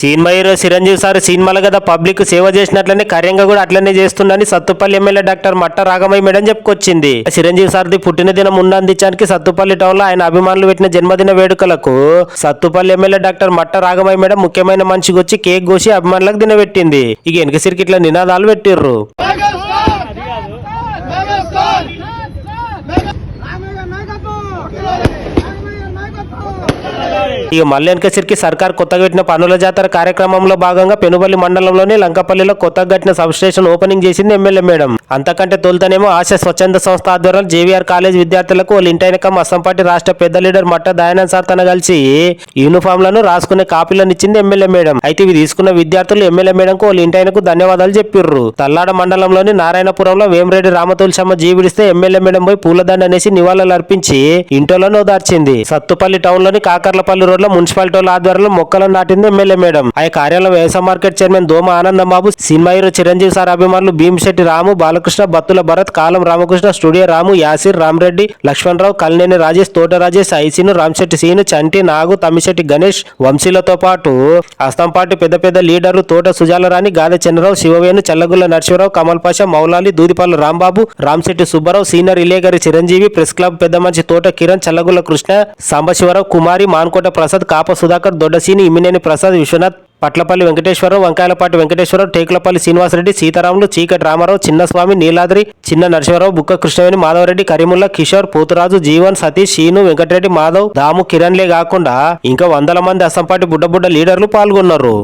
Cinema Chiranjeevi sir సినిమాలు కదా public సేవ చేసినట్లనే కార్యంగా కూడా అట్లనే చేస్తుందని సత్తుపల్లి ఎమ్మెల్యే డాక్టర్ మట్ట రాగమయ్య మేడం చెప్పుకొచ్చింది. చిరంజీవి సార్ది పుట్టినదినం ఉన్నందించడానికి సత్తుపల్లి టౌన్లో ఆయన అభిమానులు పెట్టిన జన్మదిన వేడుకలకు సత్తుపల్లి ఎమ్మెల్యే డాక్టర్ మట్ట రాగమయ్య మేడం ముఖ్యమైన మనిషికి వచ్చి కేక్ కోసి అభిమానులకు దినబెట్టింది. ఇక వెనక సిరికి ఇట్లా నినాదాలు పెట్టిర్రు. ఇక మల్లెనకసిరికి సర్కార్ కొత్తగా పెట్టిన పనుల జాతర కార్యక్రమంలో భాగంగా పెనుబల్లి మండలంలోని లంకపల్లిలో కొత్తగా కట్టిన సబ్ స్టేషన్ ఓపెనింగ్ చేసింది ఎమ్మెల్యే మేడం. అంతకంటే తొలుతనేమో ఆశ స్వచ్ఛంద సంస్థ ఆధ్వర్యంలో జేవీఆర్ కాలేజ్ విద్యార్థులకు వాళ్ళ ఇంటైనకం అస్సాంపార్టీ రాష్ట్ర పెద్ద లీడర్ మట్ట దయానంద్ సార్ తన కలిసి యూనిఫామ్లను రాసుకునే కాపీలను ఇచ్చింది ఎమ్మెల్యే మేడం. అయితే ఇవి తీసుకున్న విద్యార్థులు ఎమ్మెల్యే మేడంకు వాళ్ళ ఇంటైనకు ధన్యవాదాలు చెప్పిర్రు. తల్లాడ మండలంలోని నారాయణపురంలో వేమరెడ్డి రామతులసమ్మ జీవిడిస్తే ఎమ్మెల్యే మేడం పోయి పూలదండ అనేసి నివాళులు అర్పించి ఇంటోలను ఓదార్చింది. సత్తుపల్లి టౌన్లోని కాకర్లపల్లి రోడ్ లో మున్సిపాలిటీ ఆధ్వర్యంలో మొక్కలను నాటింది ఎమ్మెల్యే మేడం. ఆ కార్యాలయం వ్యవసాయ market chairman Doma Ananda Babu cinema hero Chiranjeevi sir అభిమానులు భీమశెట్టి రాము బాలకృష్ణ బత్తుల భరత్ కాలం రామకృష్ణ స్టూడియో రాము యాసిర్ రామరెడ్డి లక్ష్మణరావు కల్నేని రాజేష్ తోట రాజేష్ ఐసీను రామశెట్టి సీను చంటి నాగు తమ్మిశెట్టి గణేష్ వంశీలతో పాటు అస్తంపాటి పెద్ద పెద్ద లీడర్లు Thota Sujalarani Gade Chandrarao Sivavenu Challagulla Narasimharao Kamal Pasha Moulali Doodipala Rambabu Ramasetti Subbarao senior Ilegari Chiranjeevi press club పెద్ద మంచి తోట కిరణ్ చల్లగుల్ల కృష్ణ సాంబశివరావు కుమారి మాన్కోట ప్రసాద్ కాప సుధాకర్ దొడ్డసీని ఇమ్మినేని ప్రసాద్ విశ్వనాథ్ పట్లపల్లి వెంకటేశ్వరరావు వంకాయలపాటి వెంకటేశ్వరరావు టేకులపల్లి శ్రీనివాసరెడ్డి సీతారాములు చీకటి రామారావు చిన్నస్వామి నీలాద్రి చిన్న నరసింహరావు బుక్క కృష్ణవేణి మాధవరెడ్డి కరీముల్లా కిషోర్ పోతురాజు జీవన్ సతీష్ శీను వెంకటరెడ్డి మాధవ్ దాము కిరణ్లే కాకుండా ఇంకా వందల మంది అసంపాటి బుడ్డ బుడ్డ లీడర్లు పాల్గొన్నారు.